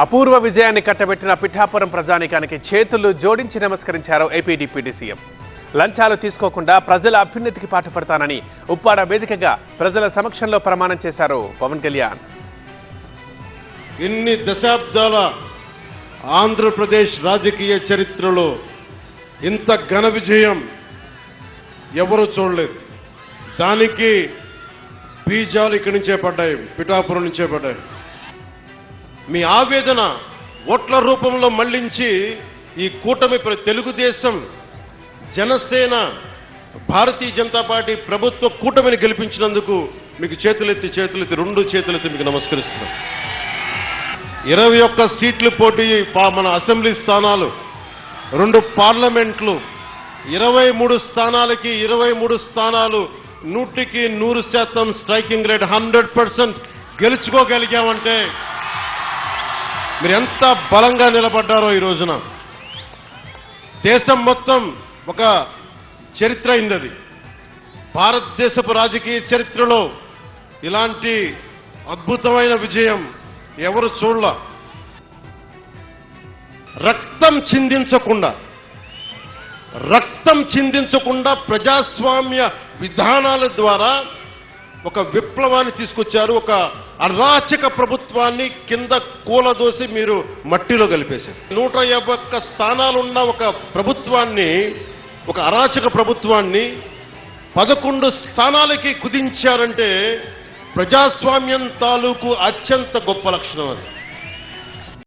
అపూర్వ విజయాన్ని కట్టబెట్టిన పిఠాపురం ప్రజానికానికి చేతులు జోడించి నమస్కరించారు ఏపీ డిప్యూటీ సీఎం. లంచాలు తీసుకోకుండా ప్రజల అభ్యున్నతికి పాటుపడతానని ఉప్పాడ వేదికగా ప్రజల సమక్షంలో ప్రమాణం చేశారు పవన్ కళ్యాణ్. ఇన్ని దశాబ్దాల ఆంధ్రప్రదేశ్ రాజకీయ చరిత్రలో ఇంత ఘన విజయం ఎవరు చూడలేదు. దానికి బీజాలు ఇక్కడి నుంచే పడ్డాయి పిఠాపురం నుంచే పడ్డాయి. మీ ఆవేదన ఓట్ల రూపంలో మళ్ళించి ఈ కూటమి తెలుగుదేశం జనసేన భారతీయ జనతా పార్టీ ప్రభుత్వ కూటమిని గెలిపించినందుకు మీకు చేతులెత్తి చేతులెత్తి రెండు చేతులెత్తి మీకు నమస్కరిస్తున్నాం. ఇరవై ఒక్క సీట్లు పోటీ మన అసెంబ్లీ స్థానాలు రెండు పార్లమెంట్లు ఇరవై మూడు స్థానాలకి ఇరవై మూడు స్థానాలు నూటికి నూరు శాతం స్ట్రైకింగ్ రేట్ హండ్రెడ్ పర్సెంట్ గెలుచుకోగలిగామంటే మీరు ఎంత బలంగా నిలబడ్డారో ఈ రోజున? దేశం మొత్తం ఒక చరిత్ర అయింది అది భారతదేశపు రాజకీయ చరిత్రలో ఇలాంటి అద్భుతమైన విజయం ఎవరు చూడ రక్తం చిందించకుండా రక్తం చిందించకుండా ప్రజాస్వామ్య విధానాల ద్వారా ఒక విప్లవాన్ని తీసుకొచ్చారు ఒక అరాచక ప్రభుత్వాన్ని కింద కూలదోసి మీరు మట్టిలో కలిపేశారు. నూట యాభై ఒక్క స్థానాలున్న ఒక ప్రభుత్వాన్ని ఒక అరాచక ప్రభుత్వాన్ని పదకొండు స్థానాలకి కుదించారంటే ప్రజాస్వామ్యం తాలూకు అత్యంత గొప్ప లక్షణం అది.